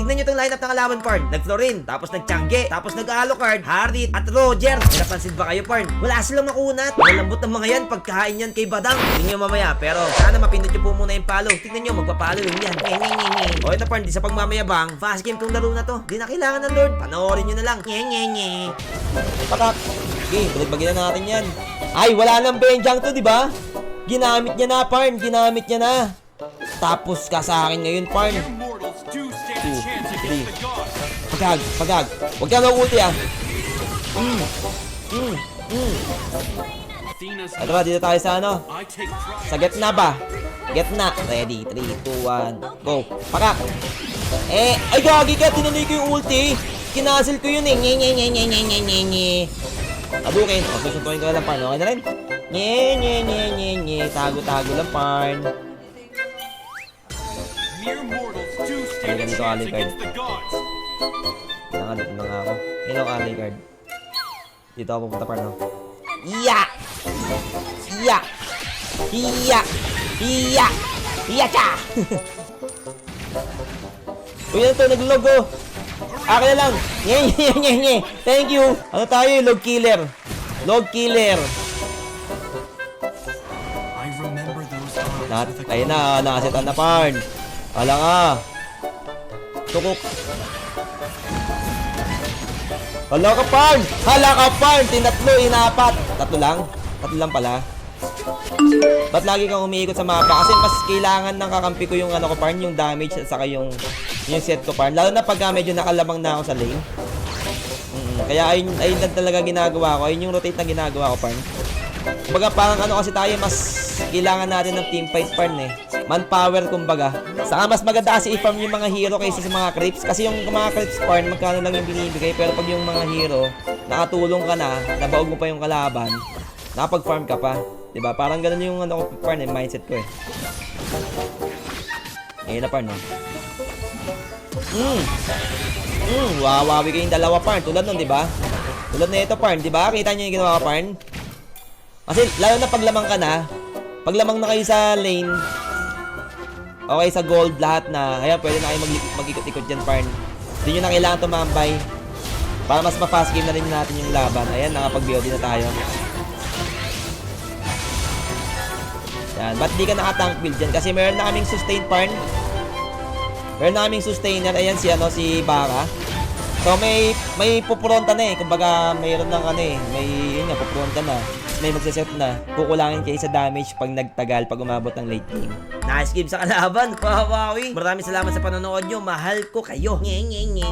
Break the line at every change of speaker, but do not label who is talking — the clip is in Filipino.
Tignan nyo itong lineup ng kalaban, Parn. Nag-Florin, tapos nag-Changge, tapos nag-Alucard, Harit, at Roger. Napansin ba kayo, Parn? Wala silang makunat. Malambot ng mga yan pagkain yan kay Badang. Tingnan nyo mamaya, pero sana mapindot nyo po muna yung palo. Tignan nyo, magpapalo yun yan. Nye, nye, nye, nye. O ito, Parn, di sa pagmamayabang, fast game tong laro na to. Di na kailangan ng Lord. Panoorin nyo na lang. Nye, nye, nye. Patak. Okay, baligbagin na natin yan. Ay, wala nang Benjang to, di ba? Ginamit niya na, Parn. Ginamit niya na. Tapos ka sa akin ngayon, Parn.
Gods.
Pagag, pagag. Huwag ka na ulti, ah. Mm. Mm. Mm. Ito ba, dito tayo sa ano? Sa get na ba? Get na. Ready? 3, 2, 1, go. Pakak. Eh, ay gagi ka. Tinuloy ko yung ulti. Kinasil ko yun eh. Nye, nye, nye, nye, nye, nye, nye, nye. Tabukin. O, susuntuin ko lang, Parn. Okay na rin? Nye, nye, nye, nye, nye. Tago, tago lang, Parn.
Mere mortals a
Ganito,
the gods.
Nangalot na nga ako. Ilaw alley card. Dito ako pupunta, Parn. no? Iya! Iya! Iya! Iya! Iya cha! Uy, ano to? Nag-logo! Akin na lang! Nye, nye, nye, nye! Thank you! Ano tayo? Log killer! Log killer! Lahat, ayun na, nakasetan na Parn. Wala nga. Tukok. Hala ka, Parn! Hala ka, Parn! Tinatlo, inapat. Tatlo lang? Tatlo lang pala. Ba't lagi kang umiikot sa mapa? Kasi mas kailangan ng kakampi ko yung ano ko, Parn, yung damage at saka yung, yung set ko, Parn. Lalo na pagka medyo nakalamang na ako sa lane. Mm, kaya ayun, ayun lang talaga ginagawa ko. Ayun yung rotate na ginagawa ko, Parn. Kumbaga parang ano kasi tayo mas kailangan natin ng team fight parn eh. Manpower kumbaga. Saka mas maganda kasi i-farm yung mga hero kaysa sa mga creeps. Kasi yung mga creeps parn, magkano lang yung binibigay. Pero pag yung mga hero, nakatulong ka na, nabaog mo pa yung kalaban, nakapag-farm ka pa. ba Parang ganun yung ano ko parn eh, mindset ko eh. Ngayon na parn no. Mm. Mm, wawawi kayong dalawa parn. Tulad nun, di ba? Tulad na ito parn, di ba? Kita niyo yung ginawa ko parn? Kasi lalo na paglamang ka na, paglamang na kayo sa lane, okay sa gold lahat na, kaya pwede na kayo mag mag-ikot-ikot dyan, Parn. Hindi nyo na kailangan tumambay. Para mas ma-fast game na rin natin yung laban. Ayan, nakapag-BOD na tayo. Yan, ba't di ka naka-tank build dyan? Kasi meron na kaming sustain, Parn. Meron na kaming sustainer. Ayan si, ano, si Bara. So may may pupronta na eh. Kumbaga mayroon ng ano eh. May yun nga pupronta na. May magse-set na. Kukulangin kayo sa damage pag nagtagal pag umabot ng late game. Nice game sa kalaban. Wawawi. Maraming salamat sa panonood nyo. Mahal ko kayo. Nye nye nye.